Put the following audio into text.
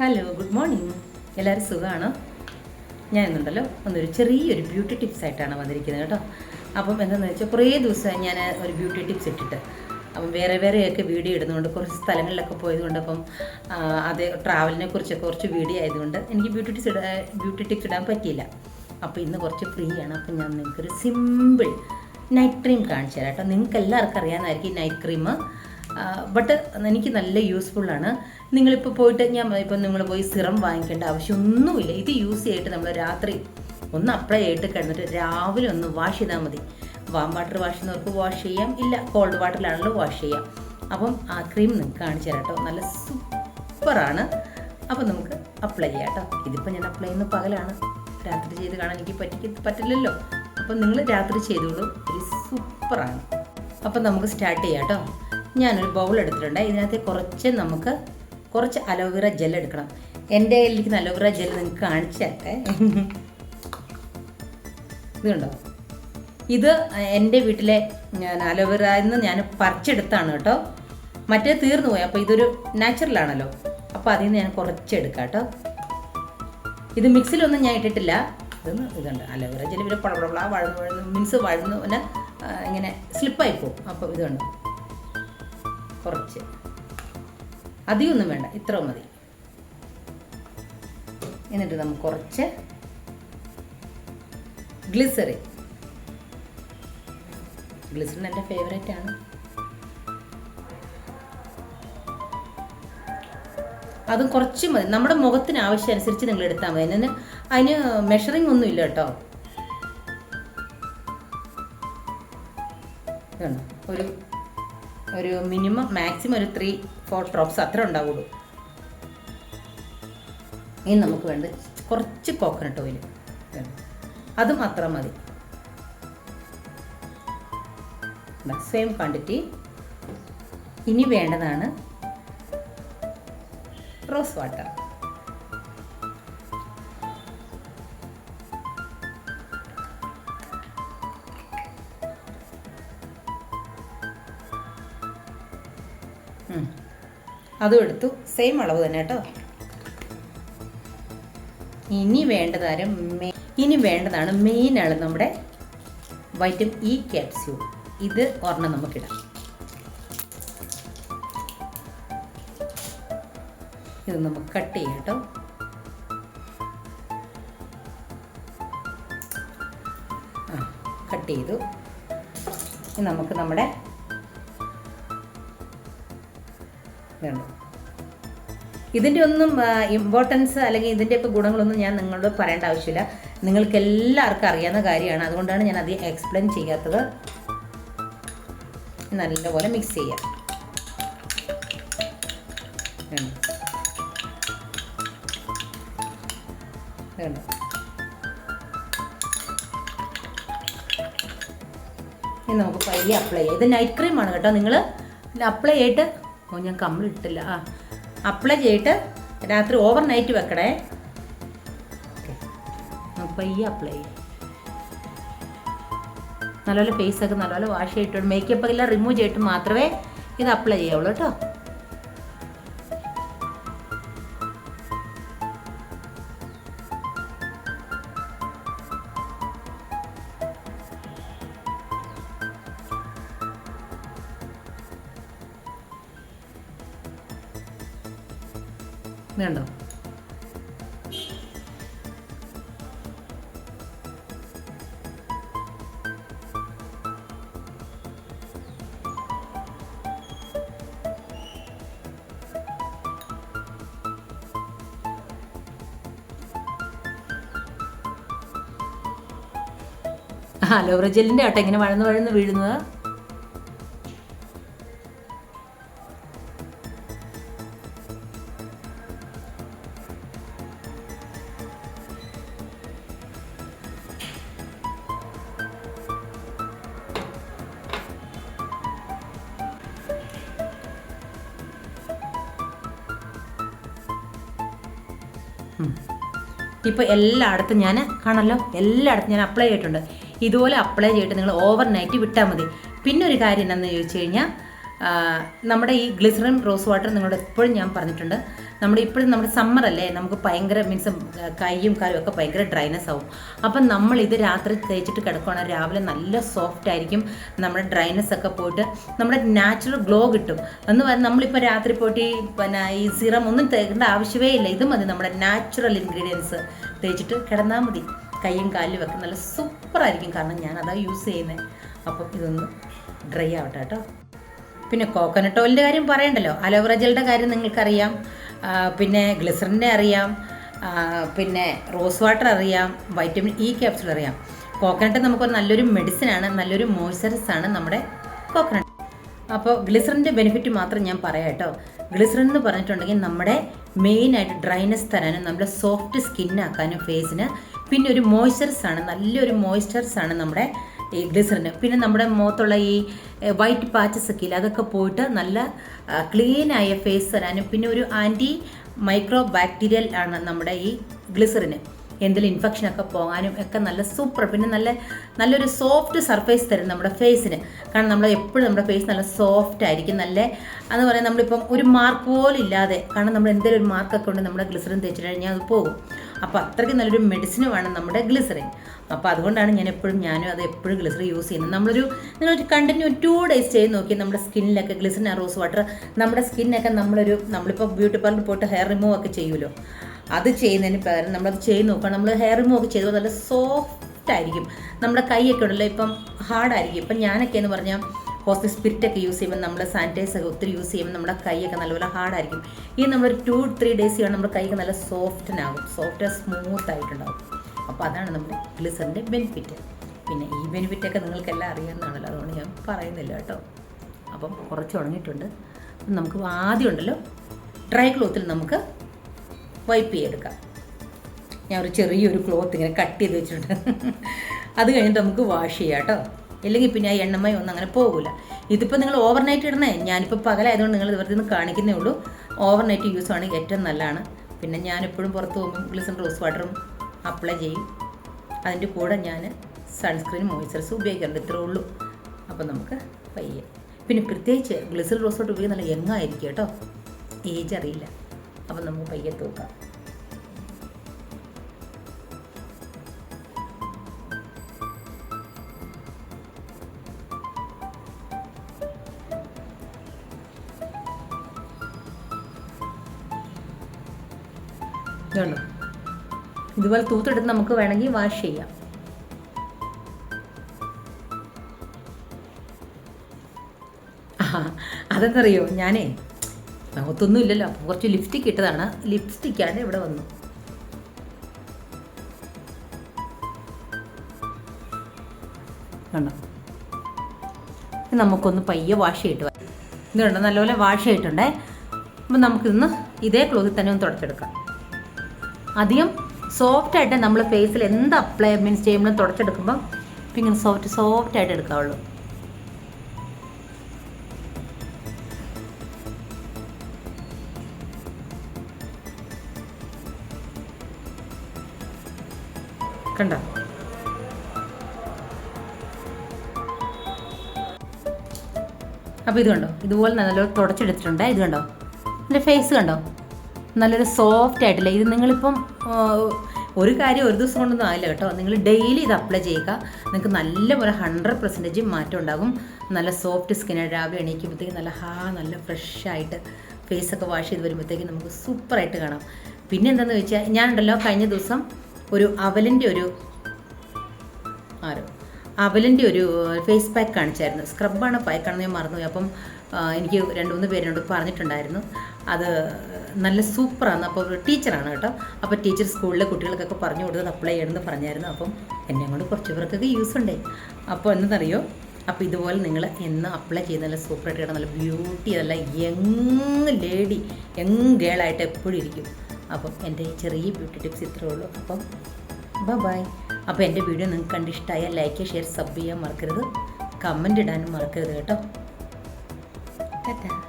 Hello good morning എല്ലാവരും സുഖമാണോ? ഞാൻ ഇന്നുണ്ടല്ലോ ഒന്നൊരു ചെറിയൊരു ബ്യൂട്ടി ടിപ്സ് ആയിട്ടാണ് വന്നിരിക്കുന്നത് കേട്ടോ. അപ്പം എന്താണെന്ന് വെച്ചാൽ കുറേ ദിവസമായി ഞാൻ ഒരു ബ്യൂട്ടി ടിപ്സ് ഇട്ടിട്ട് അപ്പം വേറെ വേറെയൊക്കെ വീഡിയോ ഇടുന്നതുകൊണ്ട് കുറച്ച് സ്ഥലങ്ങളിലൊക്കെ പോയതുകൊണ്ട് അപ്പം അതേ ട്രാവലിനെ കുറിച്ചൊക്കെ കുറച്ച് വീഡിയോ ആയതുകൊണ്ട് എനിക്ക് ബ്യൂട്ടി ടിപ്സ് ഇടാൻ ബ്യൂട്ടി ടിപ്സ് ഇടാൻ പറ്റിയില്ല. അപ്പോൾ ഇന്ന് കുറച്ച് ഫ്രീ ആണ്. അപ്പം ഞാൻ നിങ്ങൾക്കൊരു സിമ്പിൾ നൈറ്റ് ക്രീം കാണിച്ചു തരാം കേട്ടോ. നിങ്ങൾക്ക് എല്ലാവർക്കും അറിയാമെന്നായിരിക്കും നൈറ്റ് ക്രീം ബട്ട് എനിക്ക് നല്ല യൂസ്ഫുള്ളാണ് നിങ്ങളിപ്പോൾ പോയിട്ട് ഞാൻ ഇപ്പം നിങ്ങൾ പോയി സിറം വാങ്ങിക്കേണ്ട ആവശ്യമൊന്നുമില്ല. ഇത് യൂസ് ചെയ്തിട്ട് നമ്മൾ രാത്രി ഒന്ന് അപ്ലൈ ചെയ്തിട്ട് കിടന്നിട്ട് രാവിലെ ഒന്ന് വാഷ് ചെയ്താൽ മതി. വാം വാട്ടർ വാഷ് ചെയ്യുന്നവർക്ക് വാഷ് ചെയ്യാം. ഇല്ല കോൾഡ് വാട്ടറിലാണല്ലോ വാഷ് ചെയ്യാം. അപ്പം ആ ക്രീം നിങ്ങൾക്ക് കാണിച്ചു തരാം കേട്ടോ. നല്ല സൂപ്പറാണ് അപ്പം നമുക്ക് അപ്ലൈ ചെയ്യാം കേട്ടോ. ഇതിപ്പോൾ ഞാൻ അപ്ലൈ ചെയ്യുന്ന പകലാണ്. രാത്രി ചെയ്ത് കാണാൻ എനിക്ക് പറ്റി പറ്റില്ലല്ലോ. അപ്പം നിങ്ങൾ രാത്രി ചെയ്തോളൂ. ഇത് സൂപ്പറാണ് അപ്പം നമുക്ക് സ്റ്റാർട്ട് ചെയ്യാം കേട്ടോ. ഞാനൊരു ബൗൾ എടുത്തിട്ടുണ്ട്. ഇതിനകത്ത് കുറച്ച് നമുക്ക് കുറച്ച് അലോവേറ ജെൽ എടുക്കണം. എന്റെ കയ്യിലിരിക്കുന്ന അലോവേറ ജെൽ നിങ്ങൾക്ക് കാണിച്ചു തരട്ടെ. ഇത് എന്റെ വീട്ടിലെ ഞാൻ അലോവേറ എന്ന് ഞാൻ പറിച്ചെടുത്താണ് കേട്ടോ. മറ്റേ തീർന്നു പോയി. അപ്പോൾ ഇതൊരു നാച്ചുറലാണല്ലോ അപ്പോൾ അതിൽ നിന്ന് ഞാൻ കുറച്ചെടുക്കാം കേട്ടോ. ഇത് മിക്സിലൊന്നും ഞാൻ ഇട്ടിട്ടില്ല. ഇതൊന്ന് ഇതുണ്ട്. അലോവേറ ജെല്ലി പിന്നെ പളപള വഴന്ന് വഴന്ന് മീൻസ് വഴന്ന് പിന്നെ ഇങ്ങനെ സ്ലിപ്പായി പോകും. അപ്പോൾ ഇതുണ്ട്. കുറച്ച്. അധികമൊന്നും വേണ്ട ഇത്ര മതി. എന്നിട്ട് നമുക്ക് കുറച്ച് ഗ്ലിസറി ഗ്ലിസറിൻ എന്റെ ഫേവറേറ്റ് ആണ്. അതും കുറച്ച് മതി. നമ്മുടെ മുഖത്തിന് ആവശ്യം അനുസരിച്ച് നിങ്ങൾ എടുത്താൽ മതി. അതിന് അതിന് മെഷറിംഗ് ഒന്നും ഇല്ല കേട്ടോ. ഒരു ഒരു മിനിമം മാക്സിമം ഒരു ത്രീ ഫോർ ഡ്രോപ്സ് അത്ര ഉണ്ടാവുള്ളൂ. ഇനി നമുക്ക് വേണ്ട കുറച്ച് കോക്കനട്ട് ഓയിൽ അതും അത്ര മതി. സെയിം ക്വാണ്ടിറ്റി ഇനി വേണ്ടതാണ് റോസ് വാട്ടർ അതും എടുത്തു. സെയിം അളവ് തന്നെ കേട്ടോ. ഇനി വേണ്ടതാണ് ഇനി വേണ്ടതാണ് മെയിൻ ആണ് നമ്മുടെ വൈറ്റമിൻ ഇ ക്യാപ്സ്യൂൾ ഇത് ഒരെണ്ണം നമുക്കിടാം. ഇത് നമുക്ക് കട്ട് ചെയ്യാം കേട്ടോ. കട്ട് ചെയ്തു. നമുക്ക് നമ്മുടെ ഇതുണ്ട് ഇതിന്റെ ഒന്നും ഇമ്പോർട്ടൻസ് അല്ലെങ്കിൽ ഇതിന്റെയൊക്കെ ഗുണങ്ങളൊന്നും ഞാൻ നിങ്ങളോട് പറയേണ്ട ആവശ്യമില്ല. നിങ്ങൾക്ക് എല്ലാവർക്കും അറിയാവുന്ന കാര്യമാണ്. അതുകൊണ്ടാണ് ഞാൻ അത് എക്സ്പ്ലെയിൻ ചെയ്യാത്തത്. നല്ലപോലെ മിക്സ് ചെയ്യാം. ഇനി നമുക്ക് പയ്യെ അപ്ലൈ ചെയ്യാം. ഇത് നൈറ്റ് ക്രീമാണ് കേട്ടോ. നിങ്ങൾ അപ്ലൈ ചെയ്തിട്ട് ഞാൻ കമ്പിളിട്ടില്ല ആ അപ്ലൈ ചെയ്തിട്ട് രാത്രി ഓവർ നൈറ്റ് വെക്കണേ പയ്യെ അപ്ലൈ. ചെയ്യാം നല്ലപോലെ ഫേസ് ഒക്കെ നല്ലപോലെ വാഷ് ചെയ്തിട്ട് മേക്കപ്പ് എല്ലാം റിമൂവ് ചെയ്തിട്ട് മാത്രമേ ഇത് അപ്ലൈ ചെയ്യാവുള്ളൂ കേട്ടോ. വേണ്ടോ അലോവറ ജെല്ലിന്റെ ആട്ടെ ഇങ്ങനെ വഴന്ന് വഴന്ന് വീഴുന്നത്. ഇപ്പോൾ എല്ലായിടത്തും ഞാൻ കാണല്ലോ എല്ലായിടത്തും ഞാൻ അപ്ലൈ ചെയ്തിട്ടുണ്ട്. ഇതുപോലെ അപ്ലൈ ചെയ്തിട്ട് നിങ്ങൾ ഓവർ നൈറ്റ് വിട്ടാൽ മതി. പിന്നെ ഒരു കാര്യം എന്താണെന്ന് ചോദിച്ചു കഴിഞ്ഞാൽ നമ്മുടെ ഈ ഗ്ലിസറിൻ റോസ് വാട്ടർ നിങ്ങളോട് എപ്പോഴും ഞാൻ പറഞ്ഞിട്ടുണ്ട്. നമ്മുടെ ഇപ്പോഴും നമ്മുടെ സമ്മർ അല്ലേ നമുക്ക് ഭയങ്കര മീൻസ് കൈയും കാലും ഒക്കെ ഭയങ്കര ഡ്രൈനസ് ആവും. അപ്പം നമ്മൾ ഇത് രാത്രി തേച്ചിട്ട് കിടക്കുകയാണെങ്കിൽ രാവിലെ നല്ല സോഫ്റ്റ് ആയിരിക്കും. നമ്മുടെ ഡ്രൈനസ് ഒക്കെ പോയിട്ട് നമ്മുടെ നാച്ചുറൽ ഗ്ലോ കിട്ടും. എന്ന് പറഞ്ഞാൽ നമ്മളിപ്പോൾ രാത്രി പോയിട്ട് പിന്നെ ഈ സിറം ഒന്നും തേക്കേണ്ട ആവശ്യമേ ഇല്ല. ഇത് മതി നമ്മുടെ നാച്ചുറൽ ഇൻഗ്രീഡിയൻസ് തേച്ചിട്ട് കിടന്നാൽ മതി. കൈയും കാലിലും ഒക്കെ നല്ല സൂപ്പറായിരിക്കും കാരണം ഞാൻ അതാ യൂസ് ചെയ്യുന്നത് അപ്പം ഇതൊന്ന് ഡ്രൈ ആവട്ടെ കേട്ടോ. പിന്നെ കോക്കനട്ട് ഓയിലിന്റെ കാര്യം പറയണ്ടല്ലോ. അലോവേറ ജെല്ലിന്റെ കാര്യം നിങ്ങൾക്കറിയാം. പിന്നെ ഗ്ലിസറിന്റെ അറിയാം. പിന്നെ റോസ് വാട്ടർ അറിയാം. വൈറ്റമിൻ ഇ ക്യാപ്സുൾ അറിയാം. കോക്കനട്ട് നമുക്കൊരു നല്ലൊരു മെഡിസിനാണ് നല്ലൊരു മോയ്സ്ചറൈസ് ആണ് നമ്മുടെ കോക്കനട്ട് അപ്പോൾ ഗ്ലിസറിന്റെ ബെനിഫിറ്റ് മാത്രം ഞാൻ പറയാം കേട്ടോ. ഗ്ലിസറിൻ എന്ന് പറഞ്ഞിട്ടുണ്ടെങ്കിൽ നമ്മുടെ മെയിനായിട്ട് ഡ്രൈനെസ് തരാനും നമ്മുടെ സോഫ്റ്റ് സ്കിന്നാക്കാനും ഫേസിന് പിന്നെ ഒരു മോയ്സ്ചറൈസ് ആണ് നല്ലൊരു മോയ്സ്ചറൈസ് ആണ് നമ്മുടെ ഈ ഗ്ലിസറിന്. പിന്നെ നമ്മുടെ മുഖത്തുള്ള ഈ വൈറ്റ് പാച്ചസ് ഒക്കെ ഇല്ല അതൊക്കെ പോയിട്ട് നല്ല ക്ലീനായ ഫേസ് തരാനും പിന്നെ ഒരു ആന്റി മൈക്രോ ബാക്ടീരിയൽ ആണ് നമ്മുടെ ഈ ഗ്ലിസറിന്. എന്തെങ്കിലും ഇൻഫെക്ഷനൊക്കെ പോകാനും ഒക്കെ നല്ല സൂപ്പർ പിന്നെ നല്ല നല്ലൊരു സോഫ്റ്റ് സർഫേസ് തരും നമ്മുടെ ഫേസിന് കാരണം നമ്മൾ എപ്പോഴും നമ്മുടെ ഫേസ് നല്ല സോഫ്റ്റ് ആയിരിക്കും നല്ല എന്ന് പറയാൻ നമ്മളിപ്പം ഒരു മാർക്ക് പോലും ഇല്ലാതെ കാരണം നമ്മൾ എന്തെങ്കിലും ഒരു മാർക്കൊക്കെ ഉണ്ട് നമ്മുടെ ഗ്ലിസറിൻ തേച്ചിട്ട് കഴിഞ്ഞാൽ അത് പോകും. അപ്പോൾ അത്രയ്ക്ക് നല്ലൊരു മെഡിസിന് വേണം നമ്മുടെ ഗ്ലിസറിൻ അപ്പോൾ അതുകൊണ്ടാണ് ഞാൻ എപ്പോഴും ഞാനും അത് എപ്പോഴും ഗ്ലിസറിൻ യൂസ് ചെയ്യുന്നത്. നമ്മളൊരു നിങ്ങളൊരു കണ്ടിന്യൂ ടു ഡേയ്സ് ചെയ്ത് നോക്കി നമ്മുടെ സ്കിന്നിലൊക്കെ ഗ്ലിസറിൻ റോസ് വാട്ടർ നമ്മുടെ സ്കിന്നൊക്കെ നമ്മളൊരു നമ്മളിപ്പോൾ ബ്യൂട്ടി പാർലറിൽ പോയിട്ട് ഹെയർ റിമൂവ് ഒക്കെ ചെയ്യുമല്ലോ. അത് ചെയ്യുന്നതിന് പകരം നമ്മളത് ചെയ്ത് നോക്കുക. നമ്മൾ ഹെയർ റിമൂവ് ഒക്കെ ചെയ്തപ്പോൾ നല്ല സോഫ്റ്റ് ആയിരിക്കും. നമ്മുടെ കൈയൊക്കെ ഉണ്ടല്ലോ ഇപ്പം ഹാർഡായിരിക്കും ഇപ്പം ഞാനൊക്കെ എന്ന് പറഞ്ഞാൽ ഹോസ്പിറ്റൽ സ്പിരിറ്റ് ഒക്കെ യൂസ് ചെയ്യുമ്പോൾ നമ്മൾ സാനിറ്റൈസർ ഒക്കെ ഒത്തിരി യൂസ് ചെയ്യുമ്പോൾ നമ്മുടെ കൈയൊക്കെ നല്ലപോലെ ഹാർഡായിരിക്കും. ഈ നമ്മൾ ടു ത്രീ ഡേയ്സ് ചെയ്യുമ്പോൾ നമ്മുടെ കൈയൊക്കെ നല്ല സോഫ്റ്റനാകും. സോഫ്റ്റ് സ്മൂത്ത് ആയിട്ടുണ്ടാകും അപ്പോൾ അതാണ് നമ്മുടെ ഗ്ലിസറിന്റെ ബെനിഫിറ്റ്. പിന്നെ ഈ ബെനിഫിറ്റൊക്കെ നിങ്ങൾക്കെല്ലാം അറിയാവുന്നതാണല്ലോ. അതുകൊണ്ട് ഞാൻ പറയുന്നില്ല കേട്ടോ. അപ്പം കുറച്ച് ഉണങ്ങിയിട്ടുണ്ട്. നമുക്ക് ആദ്യം ഉണ്ടല്ലോ ഡ്രൈ ക്ലോത്തിൽ നമുക്ക് വൈപ്പ് ചെയ്തെടുക്കാം. ഞാൻ ഒരു ചെറിയൊരു ക്ലോത്ത് ഇങ്ങനെ കട്ട് ചെയ്ത് വെച്ചിട്ടുണ്ട്. അത് കഴിഞ്ഞിട്ട് നമുക്ക് വാഷ് ചെയ്യാം കേട്ടോ. ഇല്ലെങ്കിൽ പിന്നെ ആ എണ്ണമയം ഒന്നും അങ്ങനെ പോകില്ല ഇതിപ്പോൾ നിങ്ങൾ ഓവർനൈറ്റ് ഇടണേ ഞാനിപ്പോൾ പകലായതുകൊണ്ട് നിങ്ങൾ വെറുതെ നിന്ന് കാണിക്കുന്നേ ഉള്ളൂ. ഓവർനൈറ്റ് യൂസ് ആണെങ്കിൽ ഏറ്റവും നല്ലതാണ്. പിന്നെ ഞാനെപ്പോഴും പുറത്ത് പോകുമ്പോൾ ഗ്ലിസൺ റോസ് വാട്ടറും അപ്ലൈ ചെയ്യും. അതിന്റെ കൂടെ ഞാൻ സൺസ്ക്രീൻ മോയ്സ്ചറൈസർ ഉപയോഗിക്കാറുണ്ട്. ഇത്രേ ഉള്ളൂ. അപ്പോൾ നമുക്ക് പയ്യെ. പിന്നെ പ്രത്യേകിച്ച് ഗ്ലിസൽ റോസ് വാട്ടർ ഉപയോഗിക്കുന്ന നല്ല യങ്ങായിരിക്കും കേട്ടോ. ഏജ് അറിയില്ല. അപ്പം നമുക്ക് പയ്യെ തൂക്കാം. ഇതുണ്ടോ? ഇതുപോലെ തൂത്തെടുത്ത് നമുക്ക് വേണമെങ്കിൽ വാഷ് ചെയ്യാം. അതെന്തറിയോ? ഞാനേ മുഖത്തൊന്നും ഇല്ലല്ലോ അപ്പോൾ കുറച്ച് ലിപ്സ്റ്റിക് ഇട്ടതാണ്. ലിപ്സ്റ്റിക്കാണ് ഇവിടെ വന്നു. നമുക്കൊന്ന് പയ്യെ വാഷ് ചെയ്തിട്ട് ഇത് കണ്ടോ നല്ലപോലെ വാഷ് ചെയ്തിട്ടുണ്ടേ. അപ്പം നമുക്കിന്ന് ഇതേ ക്ലോത്തിൽ തന്നെ ഒന്ന് തുടച്ചെടുക്കാം. അധികം സോഫ്റ്റ് ആയിട്ട് നമ്മൾ ഫേസിൽ എന്ത് അപ്ലൈ മീൻസ് ചെയ്യുമ്പോൾ തുടച്ചെടുക്കുമ്പോൾ ഇങ്ങനെ സോഫ്റ്റ് സോഫ്റ്റ് ആയിട്ട് എടുക്കാവുള്ളൂ. കണ്ട? അപ്പോൾ ഇത് കണ്ടോ? ഇതുപോലെ നല്ലോ തുടച്ചെടുത്തിട്ടുണ്ട്. ഇത് കണ്ടോ? എന്റെ ഫേസ് കണ്ടോ? നല്ലൊരു സോഫ്റ്റ് ആയിട്ടില്ല. ഇത് നിങ്ങളിപ്പം ഒരു കാര്യം ഒരു ദിവസം കൊണ്ടൊന്നും ആയില്ല കേട്ടോ. നിങ്ങൾ ഡെയിലി ഇത് അപ്ലൈ ചെയ്യുക. നിങ്ങൾക്ക് നല്ല പോലെ ഹൺഡ്രഡ് പെർസെന്റേജ് മാറ്റം ഉണ്ടാകും. നല്ല സോഫ്റ്റ് സ്കിന്നായിട്ട് രാവിലെ എണീക്കുമ്പോഴത്തേക്ക് നല്ല ഹാ നല്ല ഫ്രഷ് ആയിട്ട് ഫേസൊക്കെ വാഷ് ചെയ്ത് വരുമ്പോഴത്തേക്ക് നമുക്ക് സൂപ്പറായിട്ട് കാണാം. പിന്നെ എന്താണെന്ന് വെച്ചാൽ ഞാനുണ്ടല്ലോ കഴിഞ്ഞ ദിവസം ഒരു അവലിന്റെ ഒരു ആരോ അവലിന്റെ ഒരു ഫേസ് പാക്ക് കാണിച്ചായിരുന്നു. സ്ക്രബാണ് പാക്കാണെന്ന് ഞാൻ മറന്നുപോയി. അപ്പം എനിക്ക് രണ്ട് മൂന്ന് പേരോട് പറഞ്ഞിട്ടുണ്ടായിരുന്നു. അത് നല്ല സൂപ്പറാണ്. അപ്പോൾ ഒരു ടീച്ചറാണ് കേട്ടോ. അപ്പോൾ ടീച്ചർ സ്കൂളിലെ കുട്ടികൾക്കൊക്കെ പറഞ്ഞു കൊടുത്തത് അപ്ലൈ ചെയ്യണമെന്ന് പറഞ്ഞായിരുന്നു. അപ്പം എന്നെ കൊണ്ട് കുറച്ച് പേർക്കൊക്കെ യൂസ് ഉണ്ടേ. അപ്പോൾ എന്നറിയോ? അപ്പോൾ ഇതുപോലെ നിങ്ങൾ എന്ന് അപ്ലൈ ചെയ്ത് നല്ല സൂപ്പറായിട്ട് നല്ല ബ്യൂട്ടി നല്ല യങ് ലേഡി യങ് ഗേളായിട്ട് എപ്പോഴും ഇരിക്കും. അപ്പം എന്റെ ഈ ചെറിയ ബ്യൂട്ടി ടിപ്സ് ഇത്രയേ ഉള്ളൂ. അപ്പം ബൈ അപ്പോൾ എന്റെ വീഡിയോ നിങ്ങൾക്ക് കണ്ട് ഇഷ്ടമായാൽ ലൈക്ക് ഷെയർ സബ് ചെയ്യാൻ മറക്കരുത്. കമന്റ് ഇടാനും മറക്കരുത് കേട്ടോ. ടാറ്റാ